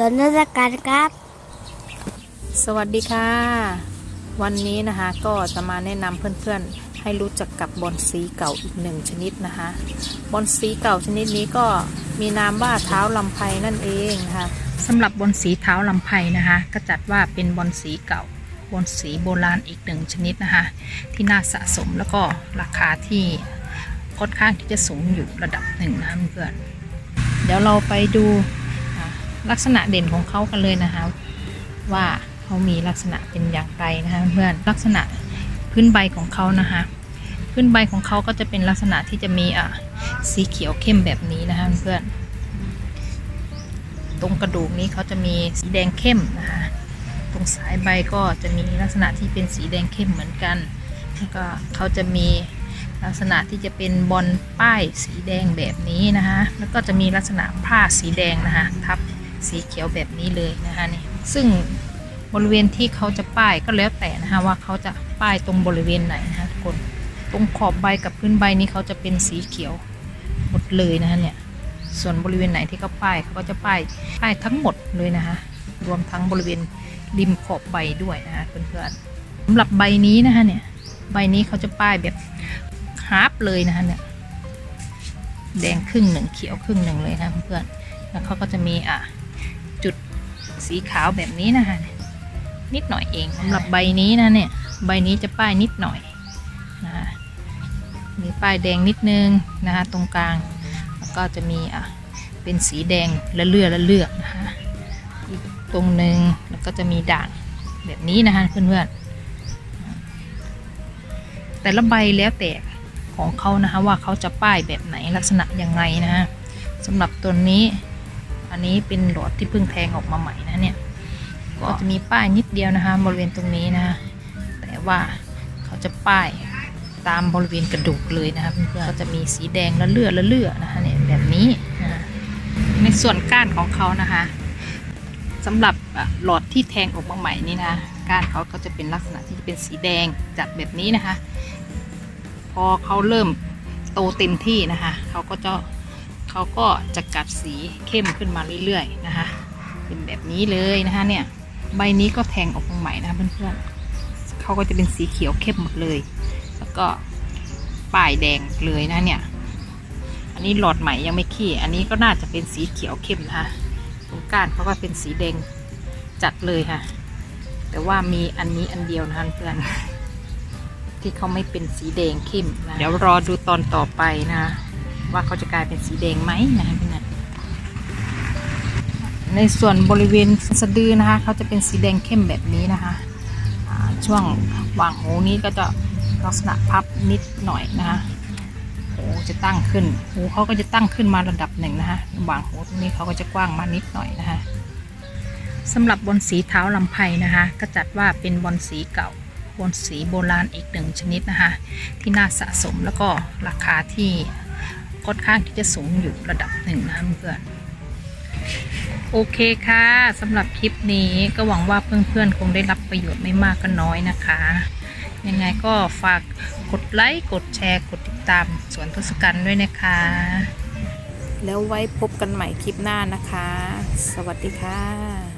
สวนนักการครับ สวัสดีค่ะ วันนี้นะคะก็จะมาแนะนำเพื่อนๆ ให้รู้จักกับบอนสีเก่าอีกหนึ่งชนิดนะคะ บอนสีเก่าชนิดนี้ก็มีนามว่าเท้าลำไพนั่นเองนะคะสำหรับบอนสีเท้าลำไพนะคะ ก็จัดว่าเป็นบอนสีเก่าบอนสีโบราณอีกหนึ่งชนิดนะคะ ที่น่าสะสมแล้วก็ราคาที่ค่อนข้างที่จะสูงอยู่ระดับหนึ่งนะคะเพื่อนเดี๋ยวเราไปดู ลักษณะเด่นของเขากันเลยนะคะว่าเขามีลักษณะเป็นอย่างไรนะคะเพื่อนลักษณะพื้นใบของเขานะคะพื้นใบของเขาก็จะเป็นลักษณะที่จะมีอะสีเขียวเข้มแบบนี้นะคะเพื่อนตรงกระดูกนี้เขาจะมีสีแดงเข้มนะคะตรงสายใบก็จะมีลักษณะที่เป็นสีแดงเข้มเหมือนกันแล้วก็เขาจะมีลักษณะที่จะเป็นบอลป้ายสีแดงแบบนี้นะคะแล้วก็จะมีลักษณะผ้าสีแดงนะคะทับ สีเขียวแบบนี้เลยนะคะนี่ซึ่งบริเวณที่เขาจะป้ายก็แล้วแต่นะคะว่าเขาจะป้ายตรงบริเวณไหนนะคะทุกคนตรงขอบใบกับพื้นใบนี้เขาจะเป็นสีเขียวหมดเลยนะคะเนี่ยส่วนบริเวณไหนที่เขาป้ายเขาก็จะป้ายป้ายทั้งหมดเลยนะคะรวมทั้งบริเวณริมขอบใบด้วยนะคะเพื่อนๆสำหรับใบนี้นะคะเนี่ยใบนี้เขาจะป้ายแบบฮาร์ปเลยนะคะเนี่ยแดงครึ่งหนึ่งเขียวครึ่งหนึ่งเลยนะเพื่อนๆแล้วเขาก็จะมีอะ สีขาวแบบนี้นะคะนิดหน่อยเองสำหรับใบนี้นะเนี่ยใบนี้จะป้ายนิดหน่อยนะคะมีป้ายแดงนิดนึงนะคะตรงกลางแล้วก็จะมีอะเป็นสีแดงละเลือละเลือนะคะอีกตรงหนึ่งแล้วก็จะมีด่างแบบนี้นะคะเพื่อนๆแต่ละใบแล้วแต่ของเขานะคะว่าเขาจะป้ายแบบไหนลักษณะยังไงนะฮะสำหรับตัวนี้ อันนี้เป็นหลอดที่เพิ่งแทงออกมาใหม่นะเนี่ย ก็จะมีป้ายนิดเดียวนะคะ บริเวณตรงนี้นะคะแต่ว่าเขาจะป้ายตามบริเวณกระดูกเลยนะคะเพื่อนๆก็จะมีสีแดงละเลือดละเลือดนะคะเนี่ยแบบนี้นะในส่วนก้านของเขานะคะสำหรับหลอดที่แทงออกมาใหม่นี่นะก้านเขาก็จะเป็นลักษณะที่เป็นสีแดงจัดแบบนี้นะคะ พอเขาเริ่มโตเต็มที่นะคะเขาก็จะ เขาก็จะกัดสีเข้มขึ้นมาเรื่อยๆนะคะ เป็นแบบนี้เลยนะคะเนี่ยใบนี้ก็แทงออกมาใหม่นะคะเพื่อนๆเขาก็จะเป็นสีเขียวเข้มหมดเลย แล้วก็ป้ายแดงเลยนะเนี่ย อันนี้หลอดใหม่ยังไม่ขี้ อันนี้ก็น่าจะเป็นสีเขียวเข้มนะคะตรงก้านเขาก็เป็นสีแดงจัดเลยค่ะ แต่ว่ามีอันนี้อันเดียวนะคะเพื่อนที่เขาไม่เป็นสีแดงเข้มนะเดี๋ยวรอดูตอนต่อไปนะ ว่าเขาจะกลายเป็นสีแดงไหมนะคะพี่นัทในส่วนบริเวณสะดือนะคะเขาจะเป็นสีแดงเข้มแบบนี้นะคะช่วงวางหูนี้ก็จะลักษณะพับนิดหน่อยนะคะหูจะตั้งขึ้น หูเขาก็จะตั้งขึ้นมาระดับหนึ่งนะคะวางหูตรงนี้เขาก็จะกว้างมานิดหน่อยนะคะสำหรับบอนสีเท้าลำไพนะคะก็จัดว่าเป็นบอนสีเก่าบอนสีโบราณอีกหนึ่งชนิดนะคะที่น่าสะสมแล้วก็ราคาที่ ค่อนข้างที่จะสูงอยู่ระดับหนึ่งนะเพื่อนโอเคค่ะสำหรับคลิปนี้ก็หวังว่าเพื่อนๆ คงได้รับประโยชน์ไม่มากก็น้อยนะคะ ยังไงก็ฝากกดไลค์กดแชร์กดติดตามสวนทศกัณฐ์ด้วยนะคะ แล้วไว้พบกันใหม่คลิปหน้านะคะ สวัสดีค่ะ